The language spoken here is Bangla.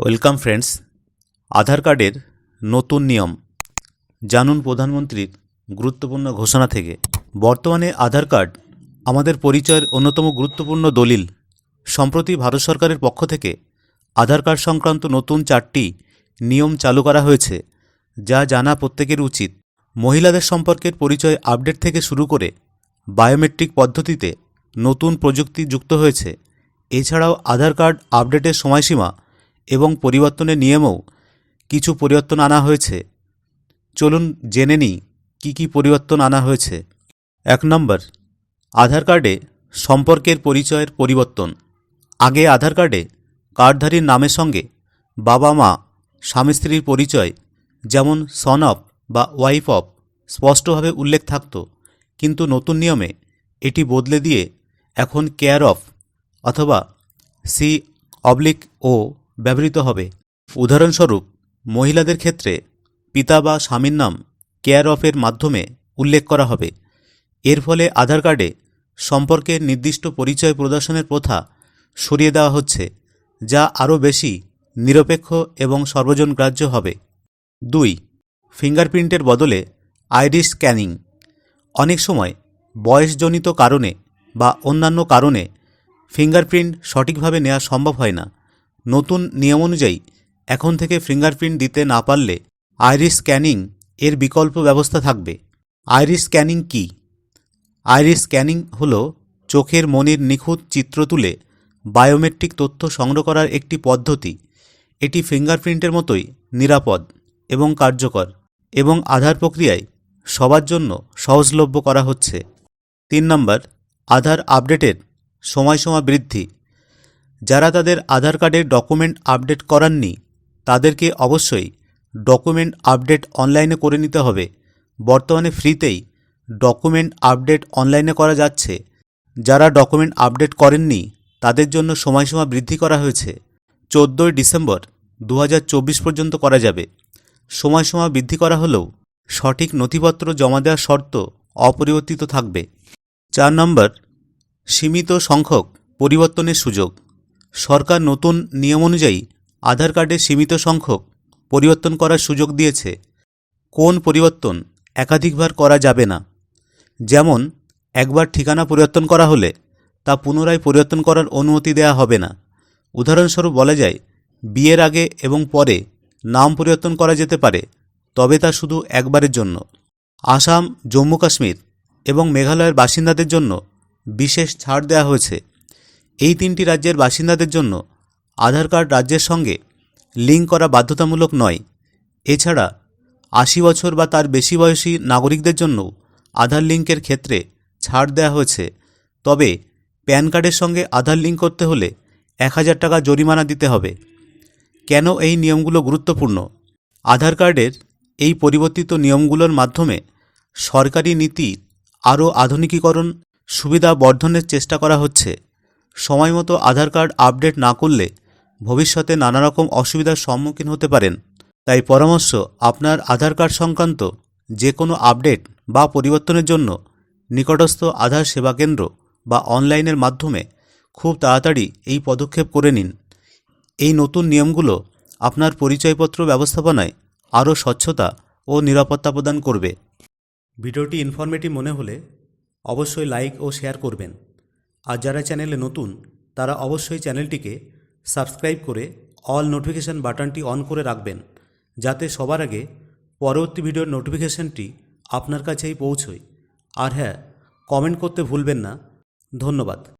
ওয়েলকাম ফ্রেন্ডস, আধার কার্ডের নতুন নিয়ম। জানুন প্রধানমন্ত্রীর গুরুত্বপূর্ণ ঘোষণা থেকে। বর্তমানে আধার কার্ড আমাদের পরিচয়ের অন্যতম গুরুত্বপূর্ণ দলিল। সম্প্রতি ভারত সরকারের পক্ষ থেকে আধার কার্ড সংক্রান্ত নতুন চারটি নিয়ম চালু করা হয়েছে, যা জানা প্রত্যেকের উচিত। মহিলাদের সম্পর্কের পরিচয় আপডেট থেকে শুরু করে বায়োমেট্রিক পদ্ধতিতে নতুন প্রযুক্তি যুক্ত হয়েছে। এছাড়াও আধার কার্ড আপডেটের সময়সীমা এবং পরিবর্তনের নিয়মেও কিছু পরিবর্তন আনা হয়েছে। চলুন জেনে নিই কী কী পরিবর্তন আনা হয়েছে। এক নম্বর, আধার কার্ডে সম্পর্কের পরিচয়ের পরিবর্তন। আগে আধার কার্ডে কার্ডধারীর নামের সঙ্গে বাবা মা স্বামী স্ত্রীর পরিচয়, যেমন সন অফ বা ওয়াইফ অফ স্পষ্টভাবে উল্লেখ থাকত। কিন্তু নতুন নিয়মে এটি বদলে দিয়ে এখন কেয়ার অফ অথবা সি অবলিক ও ব্যবহৃত হবে। উদাহরণস্বরূপ, মহিলাদের ক্ষেত্রে পিতা বা স্বামীর নাম কেয়ার অফের মাধ্যমে উল্লেখ করা হবে। এর ফলে আধার কার্ডে সম্পর্কের নির্দিষ্ট পরিচয় প্রদর্শনের প্রথা সরিয়ে দেওয়া হচ্ছে, যা আরও বেশি নিরপেক্ষ এবং সর্বজনগ্রাহ্য হবে। দুই, ফিঙ্গারপ্রিন্টের বদলে আইরিস স্ক্যানিং। অনেক সময় বয়সজনিত কারণে বা অন্যান্য কারণে ফিঙ্গারপ্রিন্ট সঠিকভাবে নেওয়া সম্ভব হয় না। নতুন নিয়ম অনুযায়ী এখন থেকে ফিঙ্গারপ্রিন্ট দিতে না পারলে আইরিস স্ক্যানিং এর বিকল্প ব্যবস্থা থাকবে। আইরিস স্ক্যানিং কী? আইরিস স্ক্যানিং হল চোখের মনির নিখুঁত চিত্র তুলে বায়োমেট্রিক তথ্য সংগ্রহ করার একটি পদ্ধতি। এটি ফিঙ্গারপ্রিন্টের মতোই নিরাপদ এবং কার্যকর এবং আধার প্রক্রিয়ায় সবার জন্য সহজলভ্য করা হচ্ছে। তিন নম্বর, আধার আপডেটের সময়সীমা বৃদ্ধি। যারা তাদের আধার কার্ডের ডকুমেন্ট আপডেট করাননি, তাদেরকে অবশ্যই ডকুমেন্ট আপডেট অনলাইনে করে নিতে হবে। বর্তমানে ফ্রিতেই ডকুমেন্ট আপডেট অনলাইনে করা যাচ্ছে। যারা ডকুমেন্ট আপডেট করেননি, তাদের জন্য সময়সীমা বৃদ্ধি করা হয়েছে। চোদ্দোই ডিসেম্বর দু হাজার চব্বিশ পর্যন্ত করা যাবে। সময়সীমা বৃদ্ধি করা হলেও সঠিক নথিপত্র জমা দেওয়ার শর্ত অপরিবর্তিত থাকবে। চার নম্বর, সীমিত সংখ্যক পরিবর্তনের সুযোগ। সরকার নতুন নিয়ম অনুযায়ী আধার কার্ডে সীমিত সংখ্যক পরিবর্তন করার সুযোগ দিয়েছে। কোন পরিবর্তন একাধিকবার করা যাবে না? যেমন, একবার ঠিকানা পরিবর্তন করা হলে তা পুনরায় পরিবর্তন করার অনুমতি দেওয়া হবে না। উদাহরণস্বরূপ বলা যায়, বিয়ের আগে এবং পরে নাম পরিবর্তন করা যেতে পারে, তবে তা শুধু একবারের জন্য। আসাম জম্মু কাশ্মীর এবং মেঘালয়ের বাসিন্দাদের জন্য বিশেষ ছাড় দেওয়া হয়েছে। এই তিনটি রাজ্যের বাসিন্দাদের জন্য আধার কার্ড রাজ্যের সঙ্গে লিঙ্ক করা বাধ্যতামূলক নয়। এছাড়া আশি বছর বা তার বেশি বয়সী নাগরিকদের জন্য আধার লিঙ্কের ক্ষেত্রে ছাড় দেওয়া হয়েছে। তবে প্যান কার্ডের সঙ্গে আধার লিঙ্ক করতে হলে এক হাজার টাকা জরিমানা দিতে হবে। কেন এই নিয়মগুলো গুরুত্বপূর্ণ? আধার কার্ডের এই পরিবর্তিত নিয়মগুলোর মাধ্যমে সরকারি নীতি আরও আধুনিকীকরণ, সুবিধা বর্ধনের চেষ্টা করা হচ্ছে। সময়মতো আধার কার্ড আপডেট না করলে ভবিষ্যতে নানা রকম অসুবিধার সম্মুখীন হতে পারেন। তাই পরামর্শ, আপনার আধার কার্ড সংক্রান্ত যে কোনো আপডেট বা পরিবর্তনের জন্য নিকটস্থ আধার সেবা কেন্দ্র বা অনলাইনের মাধ্যমে খুব তাড়াতাড়ি এই পদক্ষেপ করে নিন। এই নতুন নিয়মগুলো আপনার পরিচয়পত্র ব্যবস্থাপনায় আরও স্বচ্ছতা ও নিরাপত্তা প্রদান করবে। ভিডিওটি ইনফরমেটিভ মনে হলে অবশ্যই লাইক ও শেয়ার করবেন। আর যারা চ্যানেলে নতুন, তারা অবশ্যই চ্যানেলটিকে সাবস্ক্রাইব করে অল নোটিফিকেশান বাটনটি অন করে রাখবেন, যাতে সবার আগে পরবর্তী ভিডিওর নোটিফিকেশানটি আপনার কাছেই পৌঁছয়। আর হ্যাঁ কমেন্ট করতে ভুলবেন না। ধন্যবাদ।